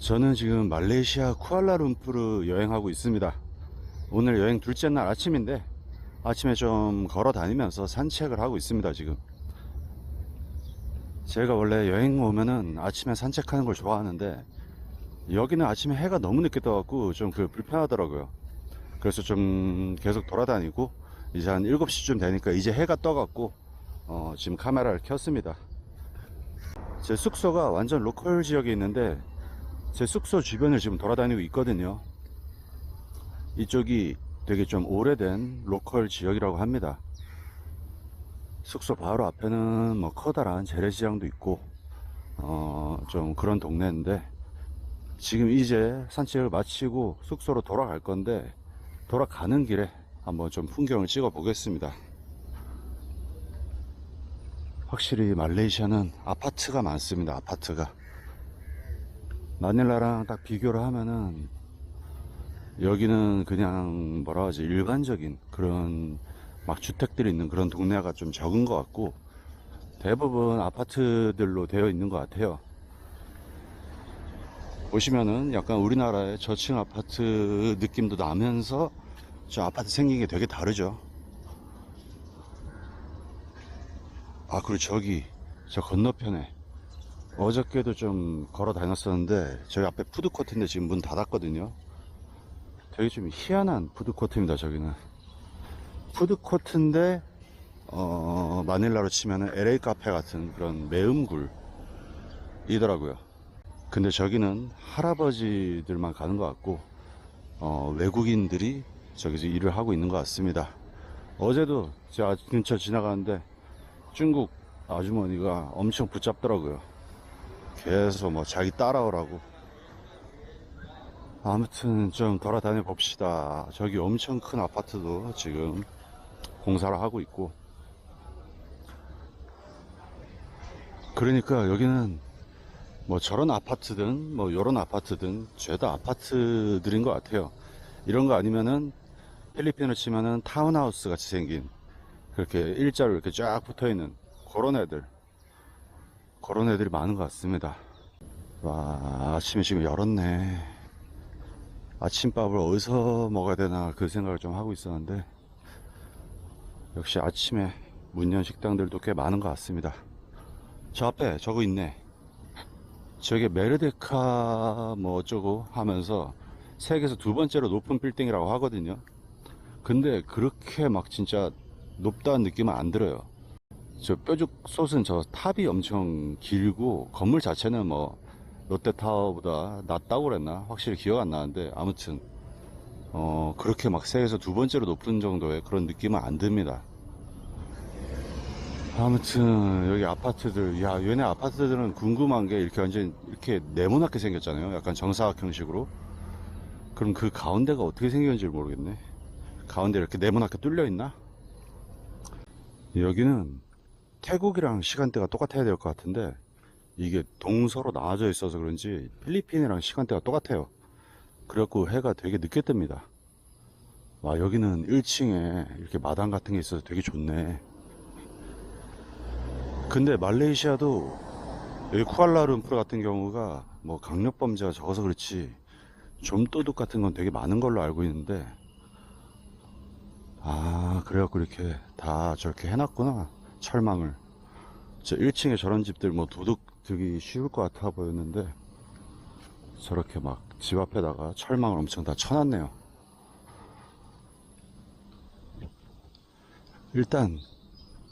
저는 지금 말레이시아 쿠알라룸푸르 여행하고 있습니다. 오늘 여행 둘째 날 아침인데 아침에 좀 걸어 다니면서 산책을 하고 있습니다, 지금. 제가 원래 여행 오면은 아침에 산책하는 걸 좋아하는데 여기는 아침에 해가 너무 늦게 떠갖고 좀 그 불편하더라고요. 그래서 좀 계속 돌아다니고 이제 한 7시쯤 되니까 이제 해가 떠갖고 어, 지금 카메라를 켰습니다. 제 숙소가 완전 로컬 지역에 있는데 제 숙소 주변을 지금 돌아다니고 있거든요. 이쪽이 되게 좀 오래된 로컬 지역이라고 합니다. 숙소 바로 앞에는 뭐 커다란 재래시장도 있고, 어, 좀 그런 동네인데, 지금 이제 산책을 마치고 숙소로 돌아갈 건데, 돌아가는 길에 한번 좀 풍경을 찍어 보겠습니다. 확실히 말레이시아는 아파트가 많습니다. 아파트가. 마닐라랑 딱 비교를 하면은 여기는 그냥 뭐라 하지 일반적인 그런 막 주택들이 있는 그런 동네가 좀 적은 것 같고 대부분 아파트들로 되어 있는 것 같아요. 보시면은 약간 우리나라의 저층 아파트 느낌도 나면서 저 아파트 생긴 게 되게 다르죠. 아, 그리고 저기, 저 건너편에 어저께도 좀 걸어 다녔었는데 저기 앞에 푸드코트인데 지금 문 닫았거든요. 되게 좀 희한한 푸드코트입니다. 저기는 푸드코트인데 어, 마닐라로 치면은 LA 카페 같은 그런 매음굴이더라고요. 근데 저기는 할아버지들만 가는 것 같고 어, 외국인들이 저기서 일을 하고 있는 것 같습니다. 어제도 제가 근처 지나가는데 중국 아주머니가 엄청 붙잡더라고요. 계속 뭐 자기 따라오라고. 아무튼 좀 돌아다녀 봅시다. 저기 엄청 큰 아파트도 지금 공사를 하고 있고. 그러니까 여기는 뭐 저런 아파트든 뭐 요런 아파트든 죄다 아파트들인 것 같아요. 이런 거 아니면은 필리핀을 치면은 타운하우스 같이 생긴 그렇게 일자로 이렇게 쫙 붙어 있는 그런 애들. 그런 애들이 많은 것 같습니다. 와, 아침에 지금 열었네. 아침밥을 어디서 먹어야 되나 그 생각을 좀 하고 있었는데, 역시 아침에 문연 식당들도 꽤 많은 것 같습니다. 저 앞에 저거 있네. 저게 메르데카 뭐 어쩌고 하면서 세계에서 두 번째로 높은 빌딩이라고 하거든요. 근데 그렇게 막 진짜 높다는 느낌은 안 들어요. 저 뾰족 솥은 저 탑이 엄청 길고 건물 자체는 뭐 롯데타워보다 낮다고 그랬나? 확실히 기억 안 나는데 아무튼 어 그렇게 막 세계에서 두 번째로 높은 정도의 그런 느낌은 안 듭니다. 아무튼 여기 아파트들 야 얘네 아파트들은 궁금한 게 이렇게 완전 이렇게 네모나게 생겼잖아요. 약간 정사각 형식으로. 그럼 그 가운데가 어떻게 생겼는지 모르겠네. 가운데 이렇게 네모나게 뚫려 있나? 여기는 태국이랑 시간대가 똑같아야 될 것 같은데 이게 동서로 나눠져 있어서 그런지 필리핀이랑 시간대가 똑같아요. 그래갖고 해가 되게 늦게 뜹니다. 와 여기는 1층에 이렇게 마당 같은 게 있어서 되게 좋네. 근데 말레이시아도 여기 쿠알라룸푸르 같은 경우가 뭐 강력범죄가 적어서 그렇지 좀도둑 같은 건 되게 많은 걸로 알고 있는데 아 그래갖고 이렇게 다 저렇게 해놨구나 철망을. 저 1층에 저런 집들 뭐 도둑 들기 쉬울 것 같아 보였는데 저렇게 막 집 앞에다가 철망을 엄청 다 쳐놨네요. 일단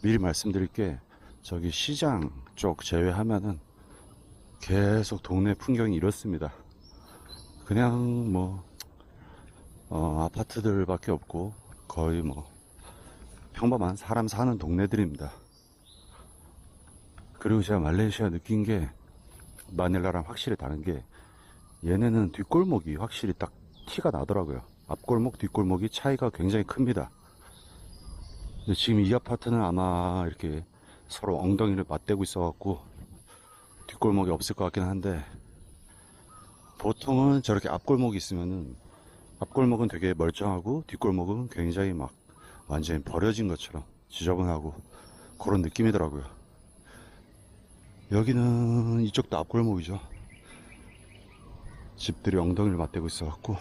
미리 말씀드릴게 저기 시장 쪽 제외하면은 계속 동네 풍경이 이렇습니다. 그냥 뭐 어, 아파트들 밖에 없고 거의 뭐 평범한 사람 사는 동네들입니다. 그리고 제가 말레이시아 느낀 게 마닐라랑 확실히 다른 게 얘네는 뒷골목이 확실히 딱 티가 나더라고요. 앞골목, 뒷골목이 차이가 굉장히 큽니다. 지금 이 아파트는 아마 이렇게 서로 엉덩이를 맞대고 있어갖고 뒷골목이 없을 것 같긴 한데 보통은 저렇게 앞골목이 있으면은 앞골목은 되게 멀쩡하고 뒷골목은 굉장히 막 완전히 버려진 것처럼 지저분하고 그런 느낌이더라고요. 여기는 이쪽도 앞골목이죠. 집들이 엉덩이를 맞대고 있어 갖고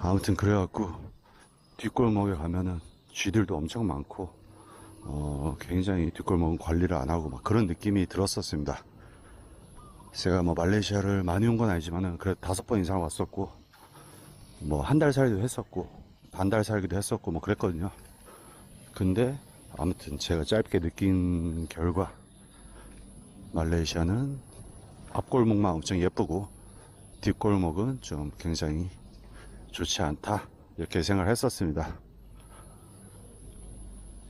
아무튼 그래갖고 뒷골목에 가면은 쥐들도 엄청 많고 어 굉장히 뒷골목은 관리를 안 하고 막 그런 느낌이 들었었습니다. 제가 뭐 말레이시아를 많이 온 건 아니지만은 그래 다섯 번 이상 왔었고 뭐 한 달 살기도 했었고 반 달 살기도 했었고 뭐 그랬거든요. 근데 아무튼 제가 짧게 느낀 결과 말레이시아는 앞골목만 엄청 예쁘고 뒷골목은 좀 굉장히 좋지 않다 이렇게 생각을 했었습니다.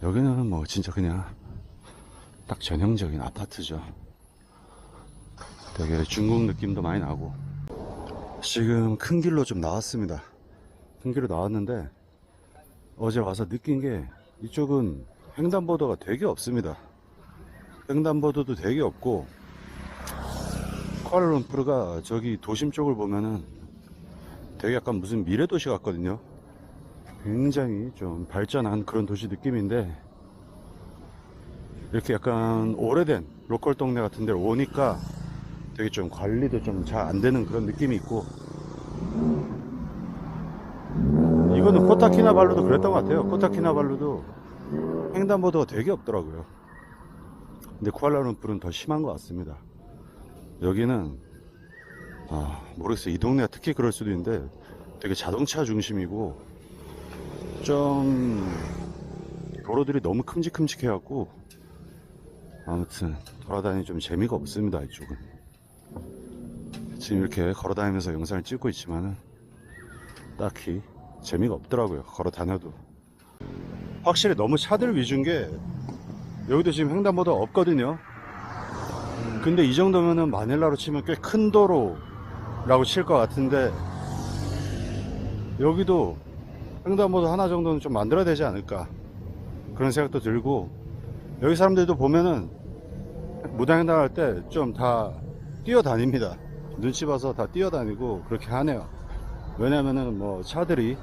여기는 뭐 진짜 그냥 딱 전형적인 아파트죠. 되게 중국 느낌도 많이 나고 지금 큰 길로 좀 나왔습니다. 큰 길로 나왔는데 어제 와서 느낀 게 이쪽은 횡단보도가 되게 없습니다. 횡단보도도 되게 없고 쿠알라룸푸르가 저기 도심 쪽을 보면은 되게 약간 무슨 미래 도시 같거든요. 굉장히 좀 발전한 그런 도시 느낌인데 이렇게 약간 오래된 로컬 동네 같은 데 오니까 되게 좀 관리도 좀 잘 안 되는 그런 느낌이 있고 이거는 코타키나발루도 그랬던 것 같아요. 코타키나발루도 횡단보도가 되게 없더라고요. 근데 쿠알라룸푸르는 더 심한 것 같습니다. 여기는 아 모르겠어요. 이 동네가 특히 그럴 수도 있는데 되게 자동차 중심이고 좀 도로들이 너무 큼직큼직해 갖고 아무튼 돌아다니기 좀 재미가 없습니다. 이쪽은 지금 이렇게 걸어 다니면서 영상을 찍고 있지만은 딱히 재미가 없더라고요. 걸어 다녀도 확실히 너무 차들 위주인 게 여기도 지금 횡단보도 없거든요. 근데 이 정도면은 마닐라로 치면 꽤 큰 도로 라고 칠 것 같은데 여기도 횡단보도 하나 정도는 좀 만들어야 되지 않을까 그런 생각도 들고 여기 사람들도 보면은 무당횡단할 때 좀 다 뛰어다닙니다. 눈치 봐서 다 뛰어다니고 그렇게 하네요. 왜냐면은 뭐 차들이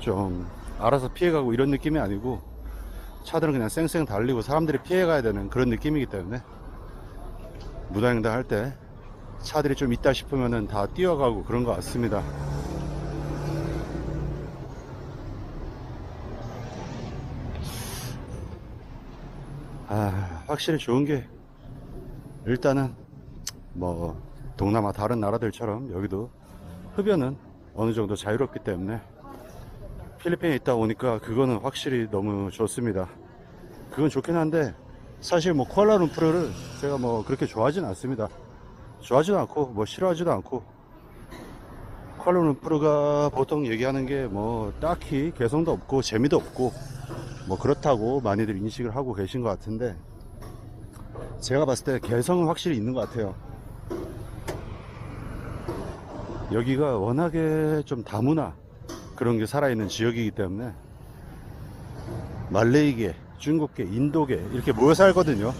좀 알아서 피해가고 이런 느낌이 아니고 차들은 그냥 쌩쌩 달리고 사람들이 피해가야 되는 그런 느낌이기 때문에 무단횡단 할 때 차들이 좀 있다 싶으면은 다 뛰어가고 그런 것 같습니다. 아, 확실히 좋은 게 일단은 뭐 동남아 다른 나라들처럼 여기도 흡연은 어느 정도 자유롭기 때문에 필리핀에 있다 오니까 그거는 확실히 너무 좋습니다. 그건 좋긴 한데 사실 뭐 쿠알라룸푸르를 제가 뭐 그렇게 좋아하진 않습니다. 좋아하지도 않고 뭐 싫어하지도 않고 쿠알라룸푸르가 보통 얘기하는 게 뭐 딱히 개성도 없고 재미도 없고 뭐 그렇다고 많이들 인식을 하고 계신 것 같은데 제가 봤을 때 개성은 확실히 있는 것 같아요. 여기가 워낙에 좀 다문화 그런 게 살아있는 지역이기 때문에 말레이계, 중국계, 인도계 이렇게 모여 살거든요.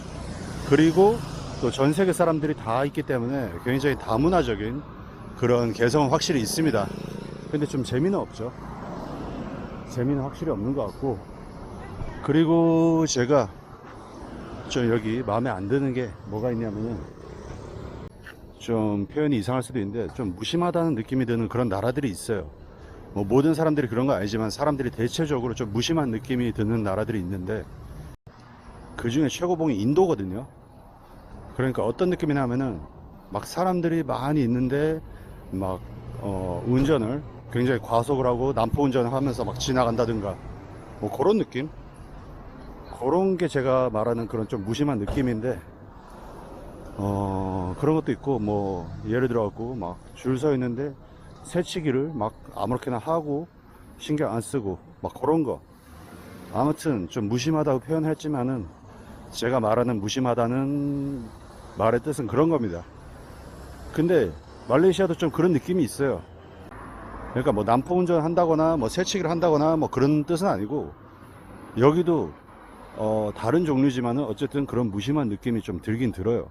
그리고 또 전 세계 사람들이 다 있기 때문에 굉장히 다문화적인 그런 개성은 확실히 있습니다. 근데 좀 재미는 없죠. 재미는 확실히 없는 것 같고 그리고 제가 좀 여기 마음에 안 드는 게 뭐가 있냐면은 좀 표현이 이상할 수도 있는데 좀 무심하다는 느낌이 드는 그런 나라들이 있어요. 뭐 모든 사람들이 그런 거 아니지만 사람들이 대체적으로 좀 무심한 느낌이 드는 나라들이 있는데 그 중에 최고봉이 인도거든요. 그러니까 어떤 느낌이 나면은 막 사람들이 많이 있는데 막 어, 운전을 굉장히 과속을 하고 난포 운전을 하면서 막 지나간다든가 뭐 그런 느낌? 그런 게 제가 말하는 그런 좀 무심한 느낌인데 어 그런 것도 있고 뭐 예를 들어 갖고 막 줄 서 있는데 새치기를 막 아무렇게나 하고 신경 안 쓰고 막 그런 거. 아무튼 좀 무심하다고 표현했지만은 제가 말하는 무심하다는 말의 뜻은 그런 겁니다. 근데 말레이시아도 좀 그런 느낌이 있어요. 그러니까 뭐 난포 운전 한다거나 뭐 새치기를 한다거나 뭐 그런 뜻은 아니고 여기도 어 다른 종류지만은 어쨌든 그런 무심한 느낌이 좀 들긴 들어요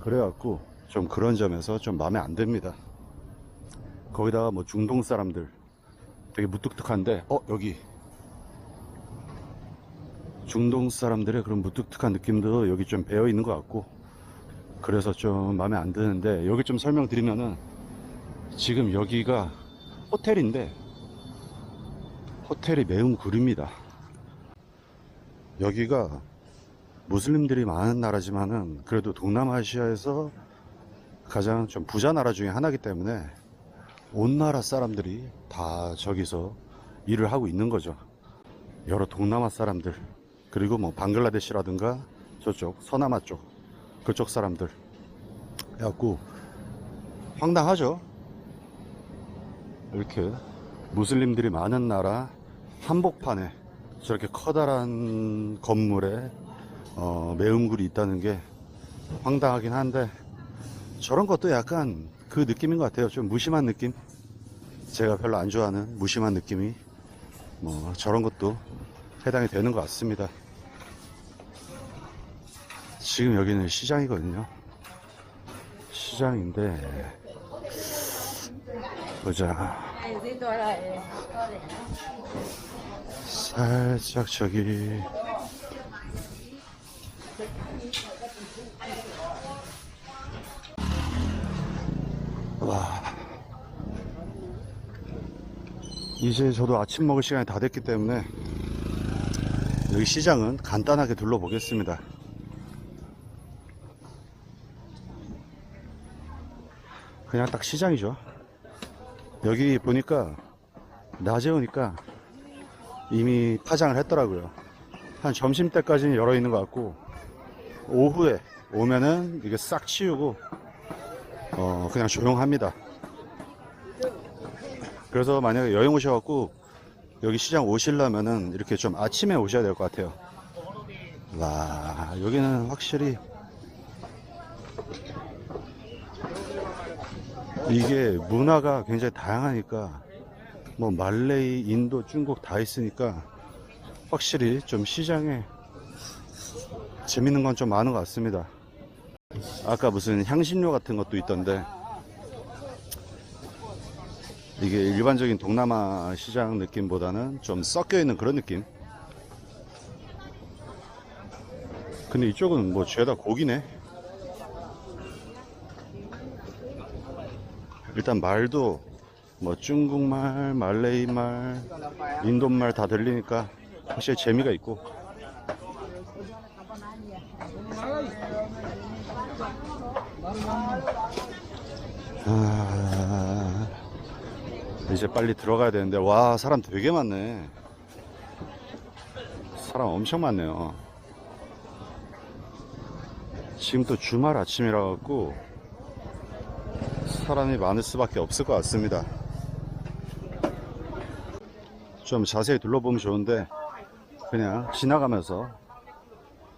그래갖고 좀 그런 점에서 좀 마음에 안 듭니다. 거기다가 뭐 중동 사람들 되게 무뚝뚝한데 어 여기 중동 사람들의 그런 무뚝뚝한 느낌도 여기 좀 배어 있는 것 같고 그래서 좀 마음에 안 드는데 여기 좀 설명드리면은 지금 여기가 호텔인데 호텔이 매운 구립니다. 여기가 무슬림들이 많은 나라지만은 그래도 동남아시아에서 가장 좀 부자 나라 중에 하나이기 때문에 온 나라 사람들이 다 저기서 일을 하고 있는 거죠. 여러 동남아 사람들 그리고 뭐 방글라데시라든가 저쪽 서남아 쪽 그쪽 사람들 해갖고 황당하죠. 이렇게 무슬림들이 많은 나라 한복판에 저렇게 커다란 건물에 어, 매음굴이 있다는 게 황당하긴 한데 저런 것도 약간 그 느낌인 것 같아요. 좀 무심한 느낌. 제가 별로 안 좋아하는 무심한 느낌이 뭐 저런 것도 해당이 되는 것 같습니다. 지금 여기는 시장이거든요. 시장인데 보자. 살짝 저기 이제 저도 아침 먹을 시간이 다 됐기 때문에 여기 시장은 간단하게 둘러보겠습니다. 그냥 딱 시장이죠. 여기 보니까 낮에 오니까 이미 파장을 했더라고요. 한 점심 때까지는 열어 있는 것 같고 오후에 오면은 이게 싹 치우고 어 그냥 조용합니다. 그래서 만약에 여행 오셔갖고 여기 시장 오시려면은 이렇게 좀 아침에 오셔야 될 것 같아요. 와 여기는 확실히 이게 문화가 굉장히 다양하니까 뭐 말레이, 인도, 중국 다 있으니까 확실히 좀 시장에 재밌는 건 좀 많은 것 같습니다. 아까 무슨 향신료 같은 것도 있던데 이게 일반적인 동남아 시장 느낌보다는 좀 섞여 있는 그런 느낌. 근데 이쪽은 뭐 죄다 고기네. 일단 말도 뭐 중국말, 말레이말, 인도말 다 들리니까 확실히 재미가 있고 아, 이제 빨리 들어가야 되는데 와 사람 되게 많네 사람 엄청 많네요 지금 또 주말 아침이라 갖고 사람이 많을 수밖에 없을 것 같습니다. 좀 자세히 둘러보면 좋은데 그냥 지나가면서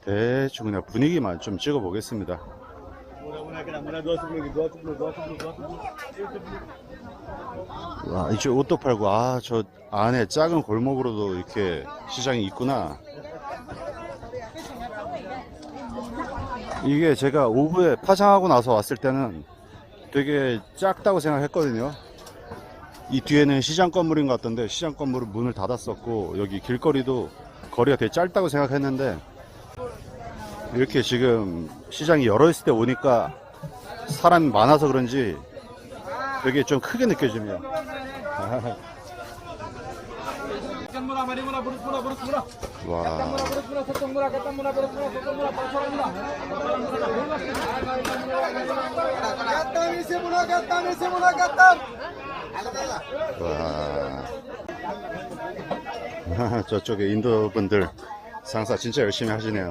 대충 그냥 분위기만 좀 찍어 보겠습니다. 와, 이제 옷도 팔고 아, 저 안에 작은 골목으로도 이렇게 시장이 있구나. 이게 제가 오후에 파장하고 나서 왔을 때는 되게 작다고 생각했거든요. 이 뒤에는 시장 건물인 것 같던데 시장 건물은 문을 닫았었고 여기 길거리도 거리가 되게 짧다고 생각했는데 이렇게 지금 시장이 열어 있을 때 오니까 사람이 많아서 그런지 되게 좀 크게 느껴집니다. 와. 와. 저쪽에 인도 분들 장사 진짜 열심히 하시네요.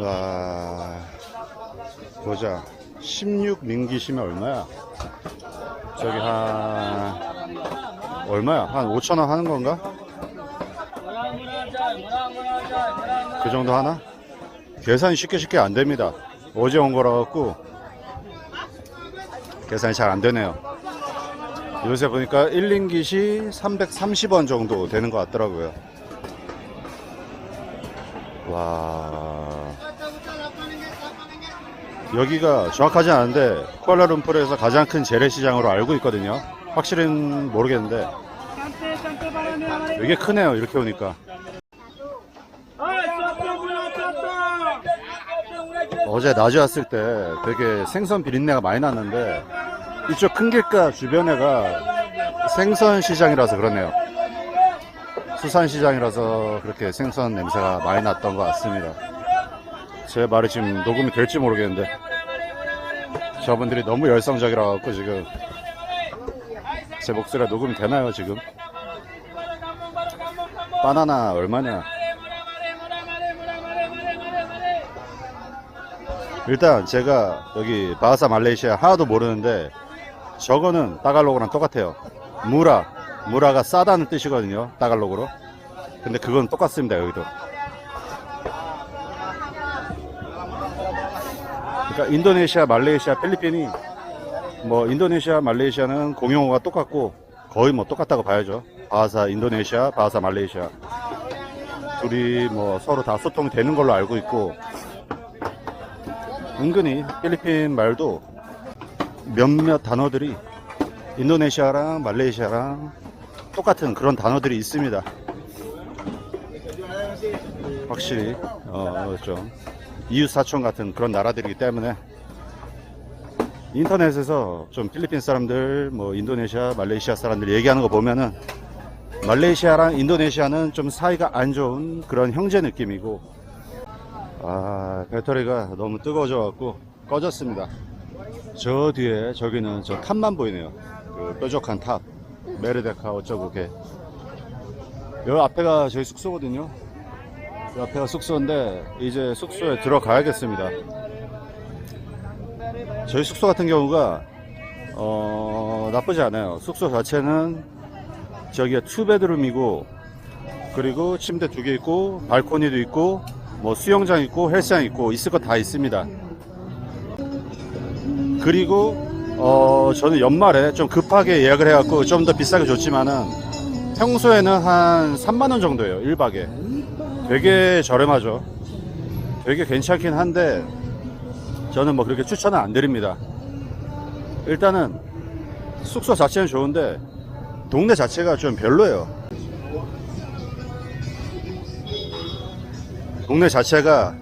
와. 보자. 16 민기시면 얼마야? 저기 한 얼마야? 한 5천 원 하는 건가? 그 정도 하나? 계산이 쉽게 쉽게 안 됩니다. 어제 온 거라 갖고 계산이 잘 안 되네요. 요새 보니까 1링깃이 330원 정도 되는 것 같더라고요. 와. 여기가 정확하지 않은데 쿠알라룸푸르에서 가장 큰 재래시장으로 알고 있거든요. 확실은 모르겠는데 되게 크네요. 이렇게 오니까. 어제 낮에 왔을 때 되게 생선 비린내가 많이 났는데 이쪽 큰 길가 주변에가 생선 시장이라서 그렇네요. 수산시장이라서 그렇게 생선 냄새가 많이 났던 것 같습니다. 제 말이 지금 녹음이 될지 모르겠는데 저분들이 너무 열성적이라 갖고 지금 제 목소리가 녹음이 되나요 지금? 바나나 얼마냐? 일단 제가 여기 바하사 말레이시아 하나도 모르는데 저거는 따갈로그랑 똑같아요. 무라. 무라가 싸다는 뜻이거든요. 따갈로그로. 근데 그건 똑같습니다. 여기도. 그러니까 인도네시아, 말레이시아, 필리핀이 뭐 인도네시아, 말레이시아는 공용어가 똑같고 거의 뭐 똑같다고 봐야죠. 바하사 인도네시아, 바하사 말레이시아. 둘이 뭐 서로 다 소통이 되는 걸로 알고 있고 은근히 필리핀 말도 몇몇 단어들이 인도네시아랑 말레이시아랑 똑같은 그런 단어들이 있습니다. 확실히 어, 좀 이웃 사촌 같은 그런 나라들이기 때문에 인터넷에서 좀 필리핀 사람들, 뭐 인도네시아, 말레이시아 사람들 얘기하는 거 보면은 말레이시아랑 인도네시아는 좀 사이가 안 좋은 그런 형제 느낌이고 아 배터리가 너무 뜨거워져 갖고 꺼졌습니다. 저 뒤에 저기는 저 탑만 보이네요. 그 뾰족한 탑. 메르데카 어쩌고 걔 여기 앞에가 저희 숙소거든요 이 앞에가 숙소인데 이제 숙소에 들어가야겠습니다 저희 숙소 같은 경우가 어 나쁘지 않아요 숙소 자체는 저기가 투베드룸이고 그리고 침대 두 개 있고 발코니도 있고 뭐 수영장 있고 헬스장 있고 있을 거 다 있습니다. 그리고 어 저는 연말에 좀 급하게 예약을 해갖고 좀 더 비싸게 줬지만은 평소에는 한 3만 원 정도예요 1박에. 되게 저렴하죠. 되게 괜찮긴 한데 저는 뭐 그렇게 추천은 안 드립니다. 일단은 숙소 자체는 좋은데 동네 자체가 좀 별로예요. 동네 자체가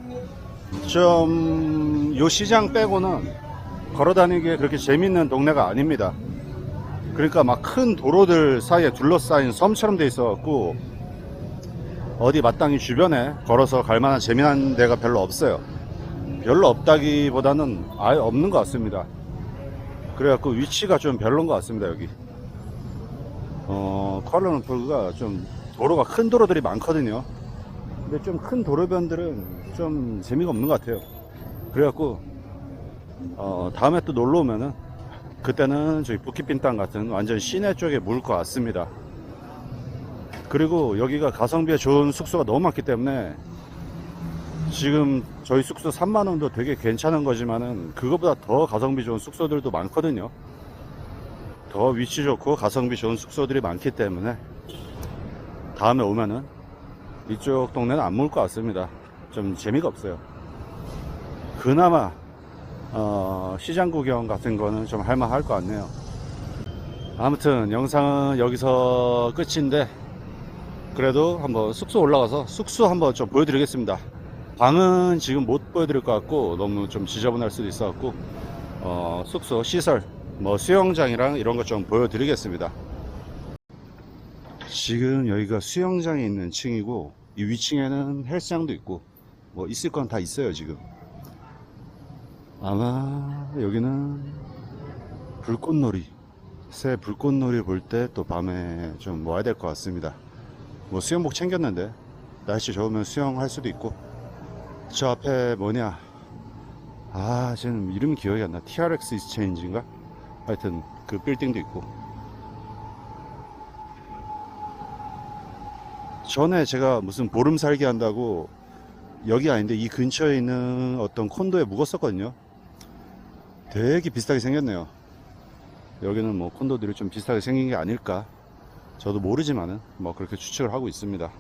좀 요 시장 빼고는 걸어 다니기에 그렇게 재밌는 동네가 아닙니다. 그러니까 막 큰 도로들 사이에 둘러싸인 섬처럼 돼 있어 갖고 어디 마땅히 주변에 걸어서 갈 만한 재미난 데가 별로 없어요. 별로 없다기보다는 아예 없는 것 같습니다. 그래갖고 위치가 좀 별론 것 같습니다, 여기. 어, ኳ라룸푸르가 좀 도로가 큰 도로들이 많거든요. 근데 좀 큰 도로변들은 좀 재미가 없는 것 같아요. 그래갖고, 어, 다음에 또 놀러 오면은, 그때는 저희 부키빈땅 같은 완전 시내 쪽에 물 것 같습니다. 그리고 여기가 가성비에 좋은 숙소가 너무 많기 때문에, 지금 저희 숙소 3만원도 되게 괜찮은 거지만은, 그거보다 더 가성비 좋은 숙소들도 많거든요. 더 위치 좋고 가성비 좋은 숙소들이 많기 때문에 다음에 오면은 이쪽 동네는 안물것 같습니다. 좀 재미가 없어요. 그나마 어, 시장 구경 같은 거는 좀 할만할 것 같네요. 아무튼 영상은 여기서 끝인데 그래도 한번 숙소 올라가서 숙소 한번 좀 보여드리겠습니다. 방은 지금 못 보여드릴 것 같고 너무 좀 지저분할 수도 있어 갖고 어, 숙소 시설 뭐 수영장이랑 이런 것 좀 보여드리겠습니다. 지금 여기가 수영장이 있는 층이고 이 위층에는 헬스장도 있고 뭐 있을 건 다 있어요 지금. 아마 여기는 불꽃놀이 새 불꽃놀이 볼 때 또 밤에 좀 와야 될 것 같습니다. 뭐 수영복 챙겼는데 날씨 좋으면 수영할 수도 있고. 저 앞에 뭐냐? 아 지금 이름 기억이 안 나. TRX 익스체인지인가? 하여튼 그 빌딩도 있고. 전에 제가 무슨 보름 살기 한다고 여기 아닌데 이 근처에 있는 어떤 콘도에 묵었었거든요. 되게 비슷하게 생겼네요. 여기는 뭐 콘도들이 좀 비슷하게 생긴 게 아닐까 저도 모르지만은 뭐 그렇게 추측을 하고 있습니다